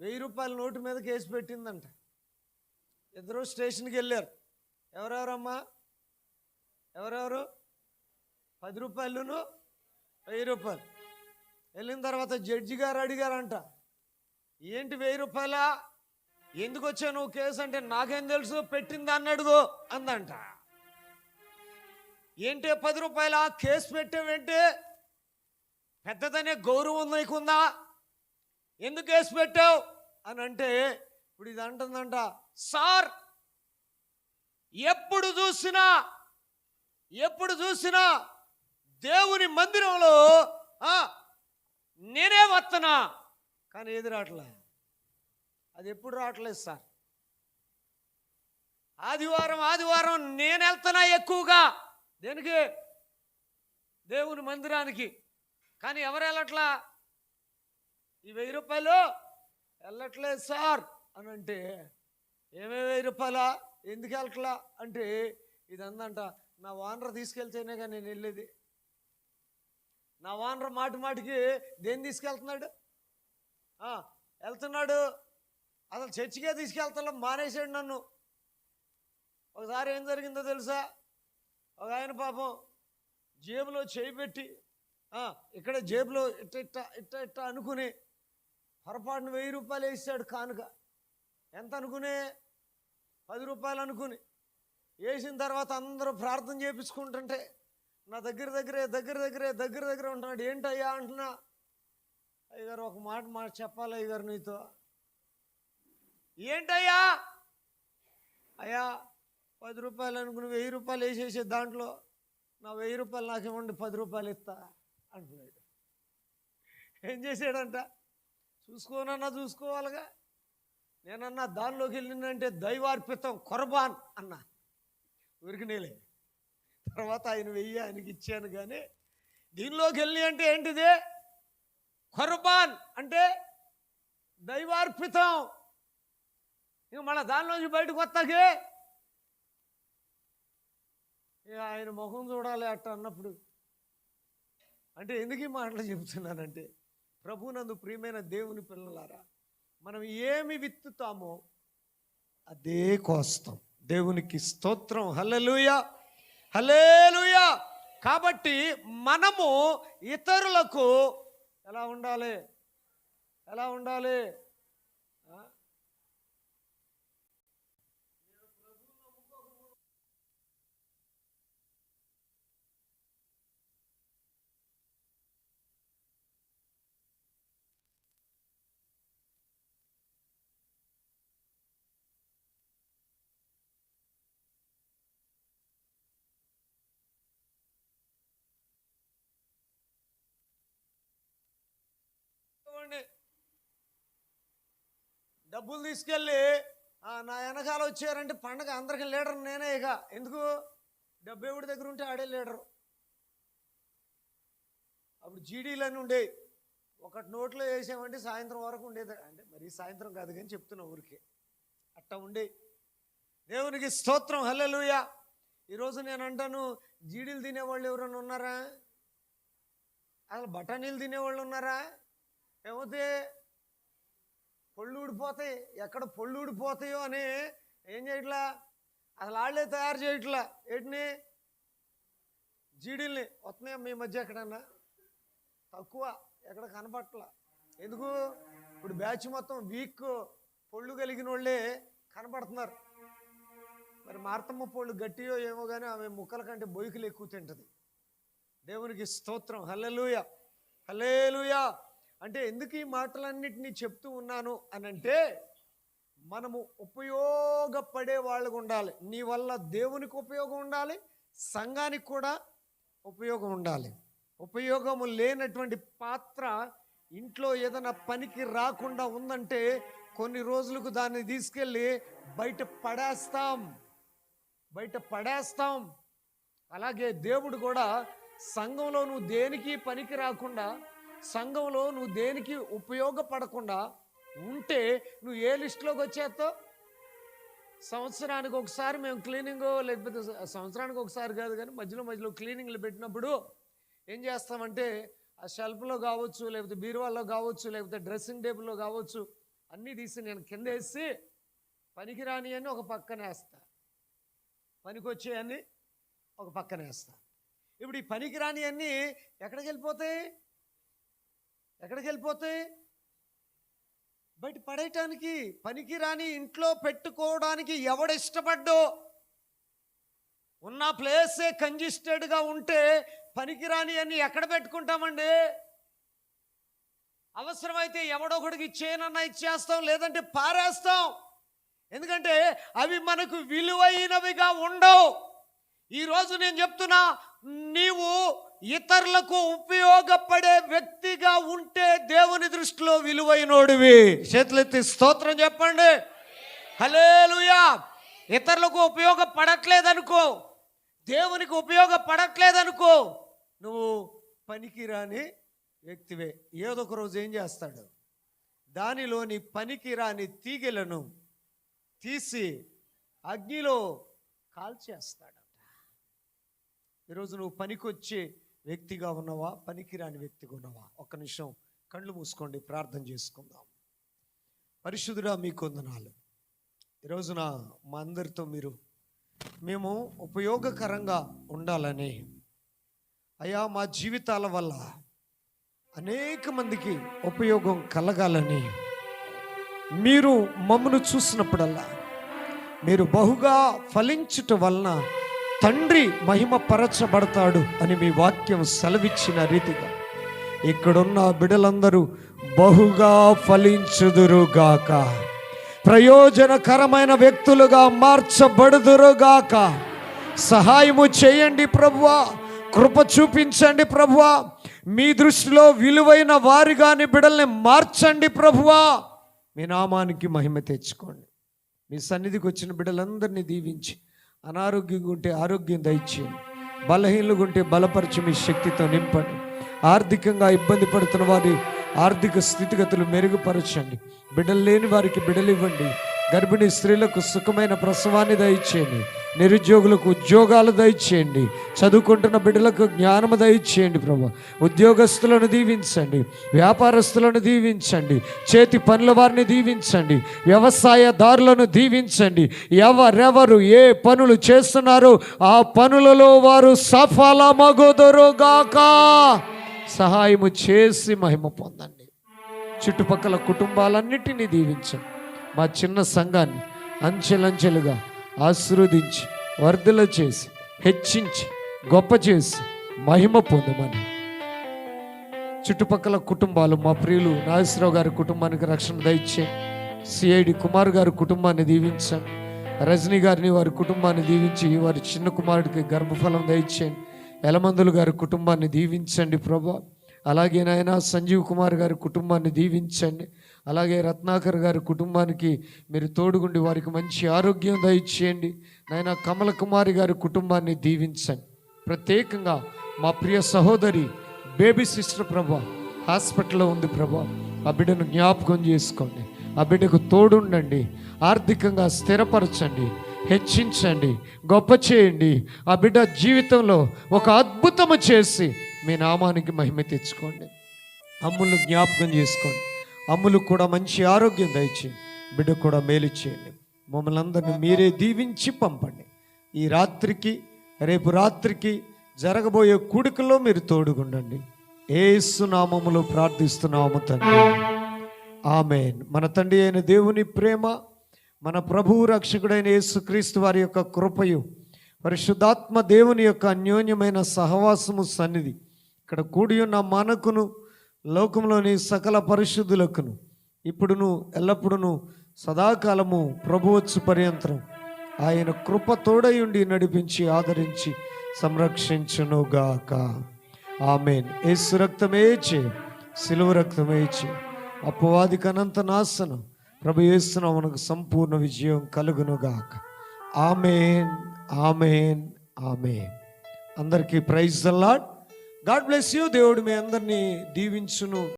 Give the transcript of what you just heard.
వెయ్యి రూపాయల నోటు మీద కేసు పెట్టిందంట. ఇద్దరు స్టేషన్కి వెళ్ళారు. ఎవరెవరమ్మా? ఎవరెవరు? పది రూపాయలును వెయ్యి రూపాయలు. వెళ్ళిన తర్వాత జడ్జి గారు అడిగారంట ఏంటి వెయ్యి రూపాయలా? ఎందుకు వచ్చావు నువ్వు కేసు అంటే నాకేం తెలుసు? పెట్టింది అన్నడుగు అందంట. ఏంటి పది రూపాయల? కేసు పెట్టావేంటి? పెద్దదనే గౌరవం నీకుందా? ఎందుకు వేసి పెట్టావు? అని అంటే ఇప్పుడు ఇది అంటుందంట సార్ ఎప్పుడు చూసినా ఎప్పుడు చూసినా దేవుని మందిరంలో నేనే వస్తున్నా కానీ ఏది రావట్లే అది ఎప్పుడు రావట్లేదు సార్. ఆదివారం ఆదివారం నేను వెళ్తున్నా ఎక్కువగా. దేనికి? దేవుని మందిరానికి. కానీ ఎవరు వెళ్ళట్లా? ఈ వెయ్యి రూపాయలు? వెళ్ళట్లేదు సార్. అని అంటే ఏమే వెయ్యి రూపాయలా? ఎందుకు వెళ్ళట్లా? అంటే ఇది అందంట నా వానర్ తీసుకెళ్తేనే కానీ నేను వెళ్ళేది. నా వానర్ మాటి మాటికి దేన్ని తీసుకెళ్తున్నాడు? వెళ్తున్నాడు. అసలు చర్చికే తీసుకెళ్తాలో మానేసాడు నన్ను. ఒకసారి ఏం జరిగిందో తెలుసా? ఒక ఆయన పాపం జేబులో చేయి పెట్టి ఇక్కడ జేబులో ఇట్ట ఇట్ట ఇట్ట ఇట్ట అనుకుని పొరపాటున వెయ్యి రూపాయలు వేసాడు కానుక. ఎంత అనుకునే? పది రూపాయలు అనుకుని. వేసిన తర్వాత అందరూ ప్రార్థన చేపించుకుంటుంటే నా దగ్గర దగ్గరే దగ్గర దగ్గరే దగ్గర దగ్గర ఉంటున్నాడు. ఏంటయ్యా అంటున్నా? అయ్యగారు ఒక మాట మాట చెప్పాలి అయ్యగారు నీతో. ఏంటయ్యా? అయ్యా పది రూపాయలు అనుకుని వెయ్యి రూపాయలు వేసేసే దాంట్లో నా వెయ్యి రూపాయలు నాకు ఇవ్వండి పది రూపాయలు ఇస్తా అంటున్నాడు. ఏం చేశాడంట? చూసుకోనన్నా చూసుకోవాలిగా. నేనన్నా దానిలోకి వెళ్ళిందంటే దైవార్పితం కొరబాన్ అన్నా. ఉరికినేలే తర్వాత ఆయన వెయ్యి ఆయనకి ఇచ్చాను కానీ దీనిలోకి వెళ్ళి అంటే ఏంటిది? కొరబాన్ అంటే దైవార్పితం. ఇక మళ్ళీ దానిలోంచి బయటకు వస్తాకే? ఆయన ముఖం చూడాలి అట్ట అన్నప్పుడు. అంటే ఎందుకు ఈ మాటలు చెబుతున్నానంటే ప్రభునందు ప్రియమైన దేవుని పిల్లలారా మనం ఏమి విత్తుతామో అదే కోస్తాం. దేవునికి స్తోత్రం. హలలుయ హలేలుయ కాబట్టి మనము ఇతరులకు ఎలా ఉండాలి? ఎలా ఉండాలి? చూడండి డబ్బులు తీసుకెళ్ళి నా వెనకాల వచ్చారంటే పండగ అందరికి లీడర్ నేనే ఇక. ఎందుకు? డబ్బు ఎవడి దగ్గర ఉంటే ఆడే లీడరు. అప్పుడు జీడీలన్నీ ఉండేవి. ఒకటి నోట్లో వేసామంటే సాయంత్రం వరకు ఉండేది. అంటే మరి సాయంత్రం కాదు కానీ చెప్తున్నా ఊరికే. అట్ట ఉండే దేవునికి స్తోత్రం హల్లెలుయ. ఈరోజు నేను అంటాను జీడీలు తినేవాళ్ళు ఎవరైనా ఉన్నారా? అసలు బఠానీలు తినేవాళ్ళు ఉన్నారా? ఏమవుతే పళ్ళు ఊడిపోతాయి. ఎక్కడ పళ్ళు ఊడిపోతాయో అని ఏం చేయట్లా? అసలు వాళ్ళే తయారు చేయట్లా? ఏంటిని? జీడీల్ని. వస్తున్నాయా మీ మధ్య ఎక్కడన్నా? తక్కువ. ఎక్కడ కనపట్ల? ఎందుకు? ఇప్పుడు బ్యాచ్ మొత్తం వీక్. పొళ్ళు కలిగిన వాళ్ళే కనపడుతున్నారు. మరి మార్తమ్మ పొళ్ళు గట్టియో ఏమో కానీ ఆమె ముక్కల కంటే బొయ్కులు ఎక్కువ తింటుంది. దేవునికి స్తోత్రం. హల్లెలూయ. హల్లేలుయా. అంటే ఎందుకు ఈ మాటలన్నిటినీ చెప్తూ ఉన్నాను అని అంటే మనము ఉపయోగపడే వాళ్ళకు ఉండాలి. నీ వల్ల దేవునికి ఉపయోగం ఉండాలి సంఘానికి కూడా ఉపయోగం ఉండాలి. ఉపయోగము లేనటువంటి పాత్ర ఇంట్లో ఏదైనా పనికి రాకుండా ఉందంటే కొన్ని రోజులకు దాన్ని తీసుకెళ్ళి బయట పడేస్తాం. బయట పడేస్తాం. అలాగే దేవుడు కూడా సంఘంలో నువ్వు దేనికి పనికి రాకుండా సంఘంలో నువ్వు దేనికి ఉపయోగపడకుండా ఉంటే నువ్వు ఏ లిస్టులోకి వచ్చేస్తావు? సంవత్సరానికి ఒకసారి మేము క్లీనింగ్ లేకపోతే సంవత్సరానికి ఒకసారి కాదు కానీ మధ్యలో మధ్యలో క్లీనింగ్లు పెట్టినప్పుడు ఏం చేస్తామంటే ఆ షెల్ఫ్లో కావచ్చు లేకపోతే బీరువాల్లో కావచ్చు లేకపోతే డ్రెస్సింగ్ టేబుల్లో కావచ్చు అన్నీ తీసి నేను కింద వేసి పనికిరాని అని ఒక పక్కన వేస్తా. పనికొచ్చే ఒక పక్కన వేస్తా. ఇప్పుడు ఈ పనికిరాని అన్నీ ఎక్కడికి వెళ్ళిపోతాయి? ఎక్కడికి వెళ్ళిపోతాయి బయట పడేయటానికి పనికిరాని ఇంట్లో పెట్టుకోవడానికి ఎవడు ఇష్టపడ్డో ఉన్న ప్లేసే కంజిస్టెడ్గా ఉంటే పనికిరాని అన్ని ఎక్కడ పెట్టుకుంటామండి? అవసరమైతే ఎవడొకడికి ఇచ్చేనన్నా ఇచ్చేస్తాం లేదంటే పారేస్తాం. ఎందుకంటే అవి మనకు విలువైనవిగా ఉండవు. ఈరోజు నేను చెప్తున్నా నీవు ఇతరులకు ఉపయోగపడే వ్యక్తిగా ఉంటే దేవుని దృష్టిలో విలువైనోడివి. చేతులెత్తి స్తోత్రం చెప్పండి. హలేలుయా ఇతరులకు ఉపయోగపడట్లేదనుకో. దేవునికి ఉపయోగపడట్లేదనుకో. నువ్వు పనికిరాని వ్యక్తివే. ఏదో ఒక రోజు ఏం చేస్తాడు? దానిలోని పనికిరాని తీగలను తీసి అగ్నిలో కాల్చేస్తాడు. ఈరోజు నువ్వు పనికొచ్చే వ్యక్తిగా ఉన్నావా? పనికిరాని వ్యక్తిగా ఉన్నావా? ఒక్క నిమిషం కళ్ళు మూసుకోండి ప్రార్థన చేసుకుందాం. పరిశుద్ధుడా మీకు వందనాలు. ఈరోజున మా అందరితో మీరు మేము ఉపయోగకరంగా ఉండాలని అయా మా జీవితాల వల్ల అనేక మందికి ఉపయోగం కలగాలని మీరు మమ్మను చూసినప్పుడల్లా మీరు బహుగా ఫలించుట వలన తండ్రి మహిమపరచబడతాడు అని మీ వాక్యం సెలవిచ్చిన రీతిగా. ఇక్కడున్న బిడలందరూ బహుగా ఫలించుదురుగాక. ప్రయోజనకరమైన వ్యక్తులుగా మార్చబడుదురుగాక. సహాయము చేయండి ప్రభువా. కృప చూపించండి ప్రభువా. మీ దృష్టిలో విలువైన వారిగాని బిడల్ని మార్చండి ప్రభువా. మీ నామానికి మహిమ తెచ్చుకోండి. మీ సన్నిధికి వచ్చిన బిడ్డలందరినీ దీవించి అనారోగ్యంగా ఉంటే ఆరోగ్యం దయచేయండి. బలహీనలుగా ఉంటే బలపరిచి మీ శక్తితో నింపండి. ఆర్థికంగా ఇబ్బంది పడుతున్న వారి ఆర్థిక స్థితిగతులు మెరుగుపరచండి. బిడ్డలు లేని వారికి బిడ్డలు ఇవ్వండి గర్భిణీ స్త్రీలకు సుఖమైన ప్రసవాన్ని దయచేయండి. నిరుద్యోగులకు ఉద్యోగాలు దయచేయండి. చదువుకుంటున్న బిడ్డలకు జ్ఞానము దయచేయండి ప్రభు. ఉద్యోగస్తులను దీవించండి. వ్యాపారస్తులను దీవించండి. చేతి పనుల వారిని దీవించండి. వ్యవసాయదారులను దీవించండి. ఎవరెవరు ఏ పనులు చేస్తున్నారో ఆ పనులలో వారు సఫలమగుదురుగాక. సహాయము చేసి మహిమ పొందండి. చుట్టుపక్కల కుటుంబాలన్నిటినీ దీవించండి. మా చిన్న సంఘాన్ని అంచెలంచెలుగా ఆశీర్వదించి వర్ధల చేసి హెచ్చించి గొప్ప చేసి మహిమ పొందమని. చుట్టుపక్కల కుటుంబాలు మా ప్రియులు నాగేశ్వరరావు గారి కుటుంబానికి రక్షణ దయచేయండి సిఐడి కుమార్ గారి కుటుంబాన్ని దీవించండి. రజనీ గారిని వారి కుటుంబాన్ని దీవించి వారి చిన్న కుమారుడికి గర్భఫలం దయచేయండి ఎలమందులు గారి కుటుంబాన్ని దీవించండి ప్రభా. అలాగే నాయన సంజీవ్ కుమార్ గారి కుటుంబాన్ని దీవించండి. అలాగే రత్నాకర్ గారి కుటుంబానికి మీరు తోడుగుండి వారికి మంచి ఆరోగ్యం దయచేయండి. నాయన కమల కుమారి గారి కుటుంబాన్ని దీవించండి. ప్రత్యేకంగా మా ప్రియ సహోదరి బేబీ సిస్టర్ ప్రభా హాస్పిటల్లో ఉంది ప్రభా. ఆ బిడ్డను జ్ఞాపకం చేసుకోండి. ఆ బిడ్డకు తోడుండండి. ఆర్థికంగా స్థిరపరచండి. హెచ్చించండి. గొప్ప చేయండి. ఆ బిడ్డ జీవితంలో ఒక అద్భుతము చేసి మీ నామానికి మహిమ తెచ్చుకోండి. అమ్ములు జ్ఞాపకం చేసుకోండి. అమ్ములు కూడా మంచి ఆరోగ్యం దయచేయండి. బిడ్డ కూడా మేలు చేయండి. మమ్మల్ని అందరిని మీరే దీవించి పంపండి. ఈ రాత్రికి రేపు రాత్రికి జరగబోయే కూడికలో మీరు తోడుగుండండి. ఏసు నామములో ప్రార్థిస్తున్నాము తండ్రి. ఆమె మన తండ్రి అయిన దేవుని ప్రేమ మన ప్రభువు రక్షకుడైన యేసుక్రీస్తు వారి యొక్క కృపయు పరిశుద్ధాత్మ దేవుని యొక్క అన్యోన్యమైన సహవాసము సన్నిధి ఇక్కడ కూడి ఉన్న మనకును లోకంలోని సకల పరిశుద్ధులకును. ఇప్పుడును ఎల్లప్పుడును సదాకాలము ప్రభువచ్చు పర్యంతరం. ఆయన కృప తోడయుండి నడిపించి ఆదరించి సంరక్షించునుగాక. ఆమెన్. యేసు రక్తమే చే సిలువ రక్తమే చే. అపవాదికి అనంత నాశనం. ప్రభు చేస్తున్న మనకు సంపూర్ణ విజయం కలుగునుగాక. Amen amen amen. అందరికీ praise Lord God bless you దేవుడు మీ అందరినీ దీవించును.